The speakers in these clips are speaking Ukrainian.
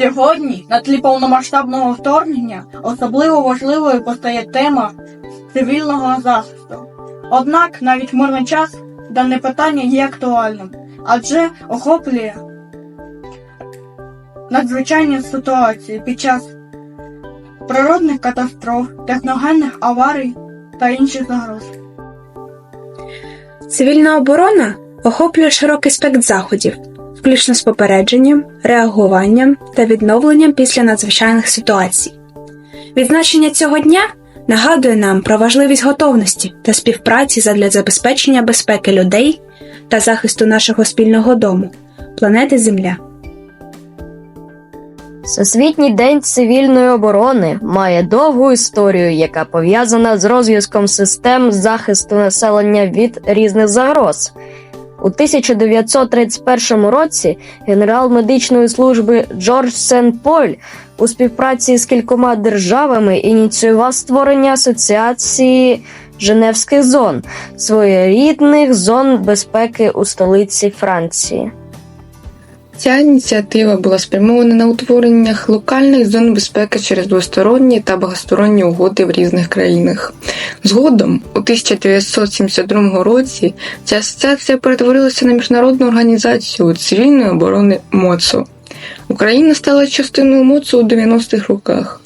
Сьогодні, на тлі повномасштабного вторгнення, особливо важливою постає тема цивільного захисту. Однак навіть в мирний час дане питання є актуальним, адже охоплює надзвичайні ситуації під час природних катастроф, техногенних аварій та інших загроз. Цивільна оборона охоплює широкий спектр заходів, включно з попередженням, реагуванням та відновленням після надзвичайних ситуацій. Відзначення цього дня нагадує нам про важливість готовності та співпраці задля забезпечення безпеки людей та захисту нашого спільного дому, планети Земля. Всесвітній день цивільної оборони має довгу історію, яка пов'язана з розв'язком систем захисту населення від різних загроз. У 1931 році генерал медичної служби Джордж Сен-Поль у співпраці з кількома державами ініціював створення асоціації Женевських зон, своєрідних зон безпеки у столиці Франції. Ця ініціатива була спрямована на утворення локальних зон безпеки через двосторонні та багатосторонні угоди в різних країнах. Згодом, у 1972 році, ця асоціація перетворилася на міжнародну організацію цивільної оборони МОЦО. Україна стала частиною МОЦО у 90-х роках.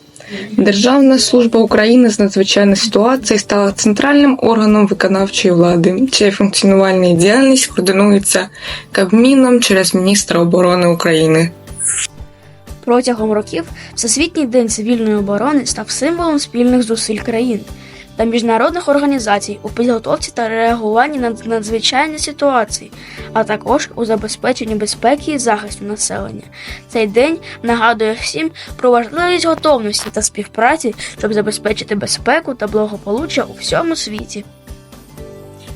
Державна служба України з надзвичайних ситуацій стала центральним органом виконавчої влади, чия функціонування і діяльність координується Кабміном через міністра оборони України. Протягом років Всесвітній день цивільної оборони став символом спільних зусиль країн та міжнародних організацій у підготовці та реагуванні на надзвичайні ситуації, а також у забезпеченні безпеки і захисту населення. Цей день нагадує всім про важливість готовності та співпраці, щоб забезпечити безпеку та благополуччя у всьому світі.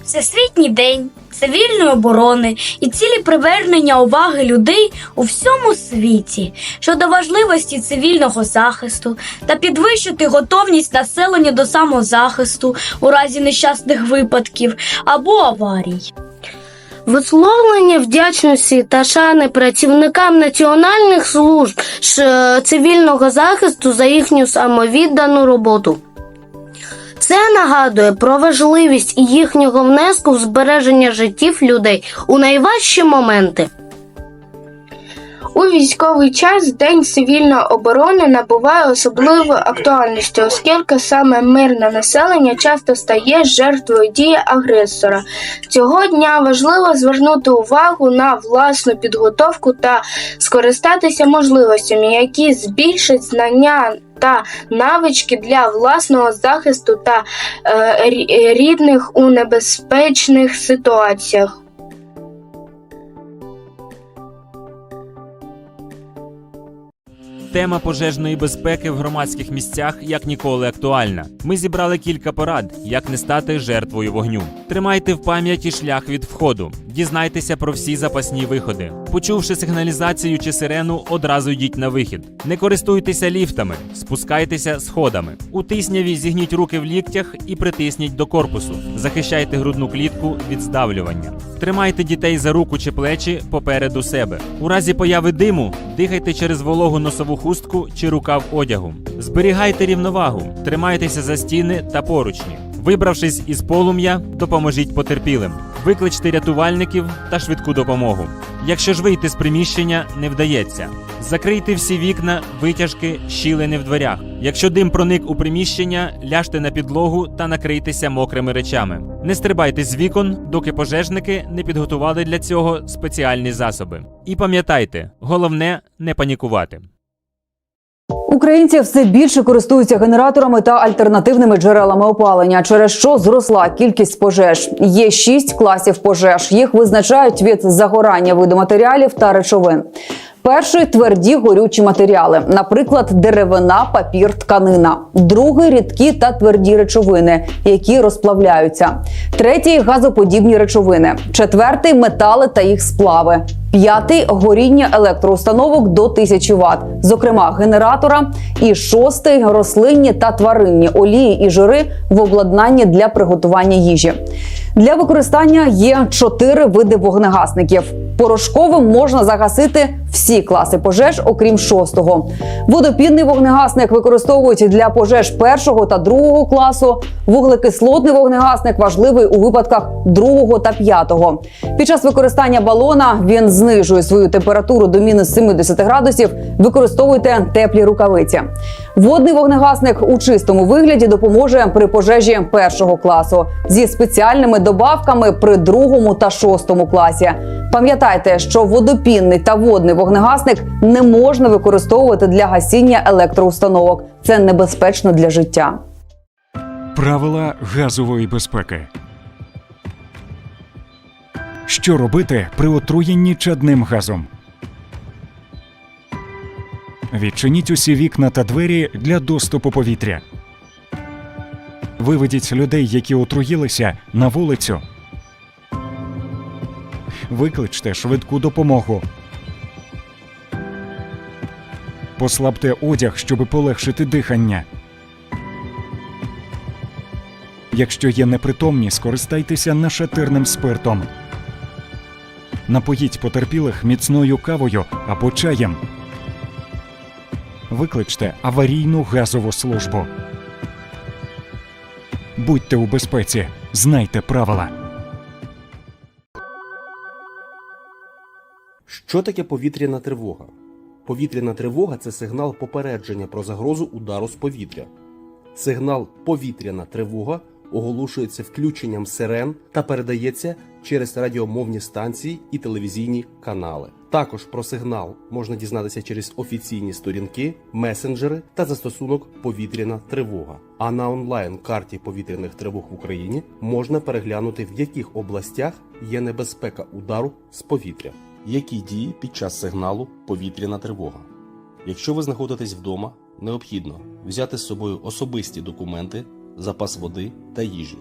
Всесвітній день цивільної оборони і цілі привернення уваги людей у всьому світі щодо важливості цивільного захисту та підвищити готовність населення до самозахисту у разі нещасних випадків або аварій. Висловлення вдячності та шани працівникам національних служб цивільного захисту за їхню самовіддану роботу. Це нагадує про важливість їхнього внеску в збереження життів людей у найважчі моменти. У військовий час День цивільної оборони набуває особливої актуальності, оскільки саме мирне населення часто стає жертвою дії агресора. Цього дня важливо звернути увагу на власну підготовку та скористатися можливостями, які збільшать знання. Та навички для власного захисту та е, рідних у небезпечних ситуаціях. Тема пожежної безпеки в громадських місцях як ніколи актуальна. Ми зібрали кілька порад, як не стати жертвою вогню. Тримайте в пам'яті шлях від входу, дізнайтеся про всі запасні виходи. Почувши сигналізацію чи сирену, одразу йдіть на вихід. Не користуйтеся ліфтами, спускайтеся сходами. У тисняві зігніть руки в ліктях і притисніть до корпусу. Захищайте грудну клітку від здавлювання. Тримайте дітей за руку чи плечі попереду себе. У разі появи диму дихайте через вологу носову хустку чи рукав одягу. Зберігайте рівновагу, тримайтеся за стіни та поручні. Вибравшись із полум'я, допоможіть потерпілим. Викличте рятувальників та швидку допомогу. Якщо ж вийти з приміщення не вдається, закрийте всі вікна, витяжки, щілини в дверях. Якщо дим проник у приміщення, ляжте на підлогу та накрийтеся мокрими речами. Не стрибайте з вікон, доки пожежники не підготували для цього спеціальні засоби. І пам'ятайте, головне не панікувати. Українці все більше користуються генераторами та альтернативними джерелами опалення, через що зросла кількість пожеж. Є шість класів пожеж. Їх визначають від загорання виду матеріалів та речовин. Перший тверді горючі матеріали, наприклад, деревина, папір, тканина. Другий рідкі та тверді речовини, які розплавляються. Третій газоподібні речовини. Четвертий метали та їх сплави. П'ятий горіння електроустановок до 1000 Вт, зокрема генератора. І шостий рослинні та тваринні олії і жири в обладнанні для приготування їжі. Для використання є чотири види вогнегасників: Порошковим можна загасити всі класи пожеж, окрім шостого. Водопідний вогнегасник використовують для пожеж першого та другого класу. Вуглекислотний вогнегасник важливий у випадках другого та п'ятого. Під час використання балона він знижує свою температуру до мінус 70 градусів. Використовуйте теплі рукавиці. Водний вогнегасник у чистому вигляді допоможе при пожежі першого класу зі спеціальними добавками при другому та шостому класі. Пам'ятайте, що водопінний та водний вогнегасник не можна використовувати для гасіння електроустановок. Це небезпечно для життя. Правила газової безпеки. Що робити при отруєнні чадним газом? Відчиніть усі вікна та двері для доступу повітря. Виведіть людей, які отруїлися, на вулицю. Викличте швидку допомогу. Послабте одяг, щоб полегшити дихання. Якщо є непритомні, скористайтеся нашатирним спиртом. Напоїть потерпілих міцною кавою або чаєм. Викличте аварійну газову службу. Будьте у безпеці, знайте правила. Що таке повітряна тривога? Повітряна тривога це сигнал попередження про загрозу удару з повітря. Сигнал повітряна тривога оголошується включенням сирен та передається через радіомовні станції і телевізійні канали. Також про сигнал можна дізнатися через офіційні сторінки, месенджери та застосунок повітряна тривога. А на онлайн карті повітряних тривог в Україні можна переглянути в яких областях є небезпека удару з повітря. Які дії під час сигналу повітряна тривога? Якщо ви знаходитесь вдома, необхідно взяти з собою особисті документи, запас води та їжі,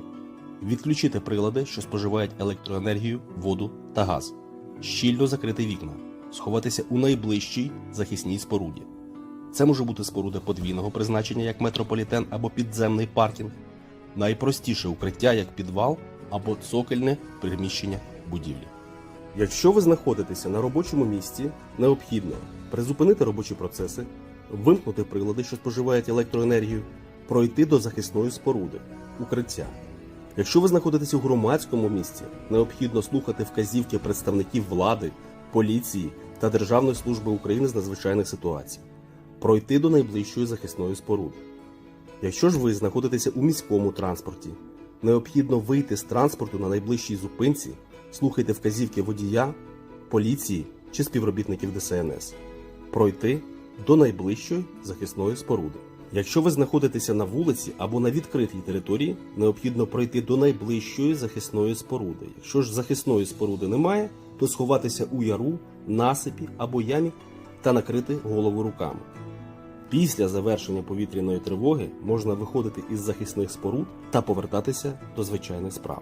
відключити прилади, що споживають електроенергію, воду та газ, щільно закрити вікна, сховатися у найближчій захисній споруді. Це може бути споруда подвійного призначення, як метрополітен або підземний паркінг, найпростіше укриття як підвал або цокольне приміщення будівлі. Якщо ви знаходитеся на робочому місці, необхідно призупинити робочі процеси, вимкнути прилади, що споживають електроенергію, пройти до захисної споруди, укриття. Якщо ви знаходитесь у громадському місці, необхідно слухати вказівки представників влади, поліції та Державної служби України з надзвичайних ситуацій, пройти до найближчої захисної споруди. Якщо ж ви знаходитеся у міському транспорті, необхідно вийти з транспорту на найближчій зупинці, слухайте вказівки водія, поліції чи співробітників ДСНС, пройти до найближчої захисної споруди. Якщо ви знаходитеся на вулиці або на відкритій території, необхідно пройти до найближчої захисної споруди. Якщо ж захисної споруди немає, то сховатися у яру, насипі або ямі та накрити голову руками. Після завершення повітряної тривоги можна виходити із захисних споруд та повертатися до звичайних справ.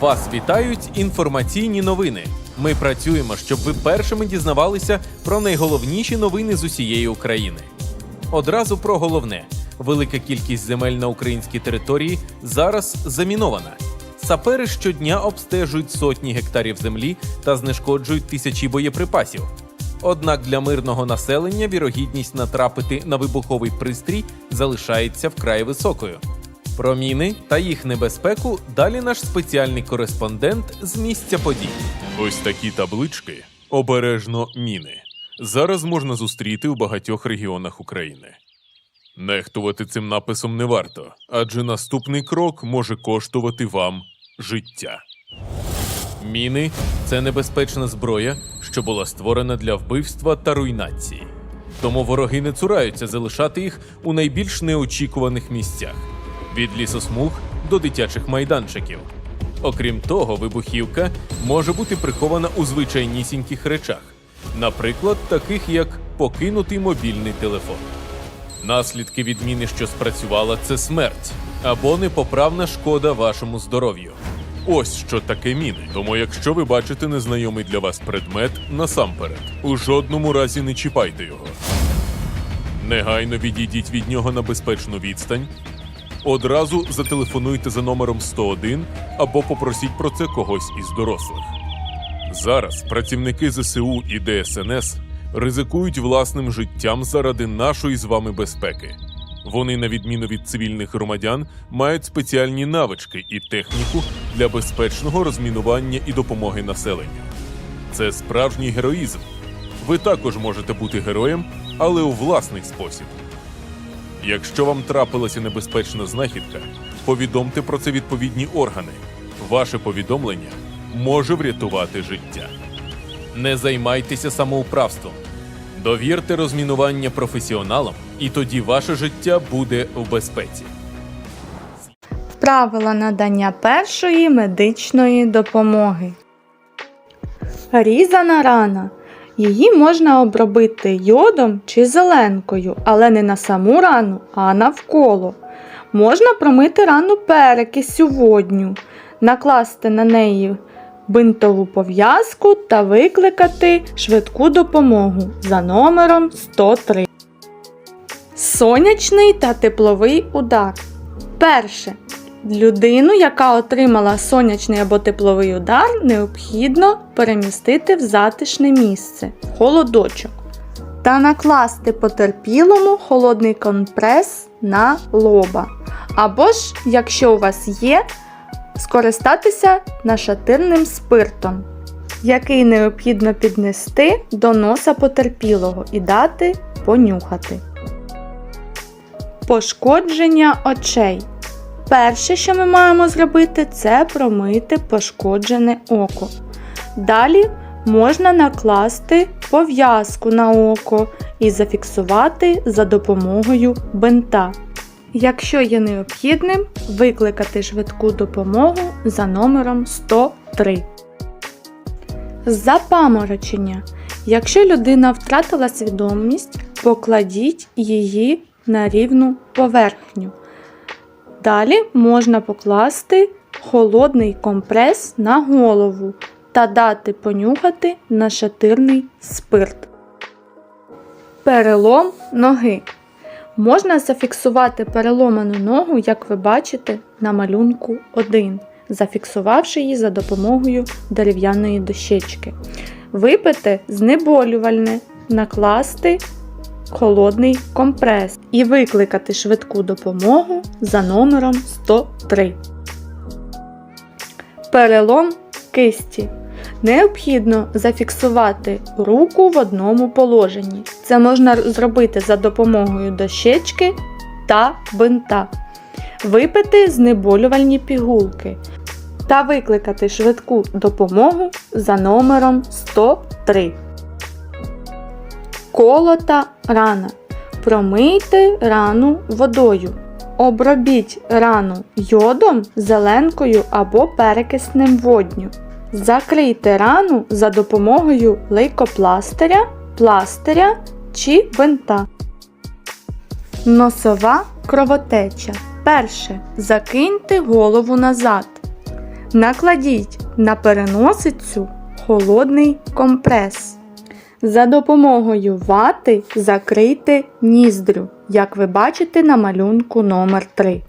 Вас вітають інформаційні новини. Ми працюємо, щоб ви першими дізнавалися про найголовніші новини з усієї України. Одразу про головне: велика кількість земель на українській території зараз замінована. Сапери щодня обстежують сотні гектарів землі та знешкоджують тисячі боєприпасів. Однак для мирного населення вірогідність натрапити на вибуховий пристрій залишається вкрай високою. Про міни та їх небезпеку далі наш спеціальний кореспондент з місця подій. Ось такі таблички обережно міни. Зараз можна зустріти у багатьох регіонах України. Нехтувати цим написом не варто, адже наступний крок може коштувати вам життя. Міни це небезпечна зброя, що була створена для вбивства та руйнації. Тому вороги не цураються залишати їх у найбільш неочікуваних місцях від лісосмуг до дитячих майданчиків. Окрім того, вибухівка може бути прихована у звичайнісіньких речах, наприклад, таких як покинутий мобільний телефон. Наслідки відміни, що спрацювала, це смерть або непоправна шкода вашому здоров'ю. Ось що таке міни. Тому, якщо ви бачите незнайомий для вас предмет, насамперед, у жодному разі не чіпайте його. Негайно відійдіть від нього на безпечну відстань. Одразу зателефонуйте за номером 101 або попросіть про це когось із дорослих. Зараз працівники ЗСУ і ДСНС ризикують власним життям заради нашої з вами безпеки. Вони, на відміну від цивільних громадян, мають спеціальні навички і техніку для безпечного розмінування і допомоги населенню. Це справжній героїзм. Ви також можете бути героєм, але у власний спосіб. Якщо вам трапилася небезпечна знахідка, повідомте про це відповідні органи. Ваше повідомлення може врятувати життя. Не займайтеся самоуправством. Довірте розмінування професіоналам, і тоді ваше життя буде в безпеці. Правила надання першої медичної допомоги. Різана рана. Її можна обробити йодом чи зеленкою, але не на саму рану, а навколо. Можна промити рану перекисю водню, накласти на неї бинтову пов'язку та викликати швидку допомогу за номером 103. Сонячний та тепловий удар. Перше. Людину, яка отримала сонячний або тепловий удар, необхідно перемістити в затишне місце холодочок та накласти потерпілому холодний компрес на лоба. Або ж, якщо у вас є, скористатися нашатирним спиртом, який необхідно піднести до носа потерпілого і дати понюхати. Пошкодження очей. Перше, що ми маємо зробити, це промити пошкоджене око. Далі можна накласти пов'язку на око і зафіксувати за допомогою бинта. Якщо є необхідним, викликати швидку допомогу за номером 103. Запаморочення. Якщо людина втратила свідомість, покладіть її на рівну поверхню. Далі можна покласти холодний компрес на голову та дати понюхати нашатирний спирт. Перелом ноги. Можна зафіксувати переломану ногу, як ви бачите, на малюнку 1, зафіксувавши її за допомогою дерев'яної дощечки. Випити знеболювальне, накласти холодний компрес і викликати швидку допомогу за номером 103. Перелом кисті. Необхідно зафіксувати руку в одному положенні. Це можна зробити за допомогою дощечки та бинта. Випити знеболювальні пігулки та викликати швидку допомогу за номером 103. Колота рана. Промийте рану водою. Обробіть рану йодом, зеленкою або перекиснем водню. Закрийте рану за допомогою лейкопластиря, пластиря чи бинта. Носова кровотеча. Перше. Закиньте голову назад. Накладіть на переносицю холодний компрес. За допомогою вати закрийте ніздрю, як ви бачите на малюнку номер 3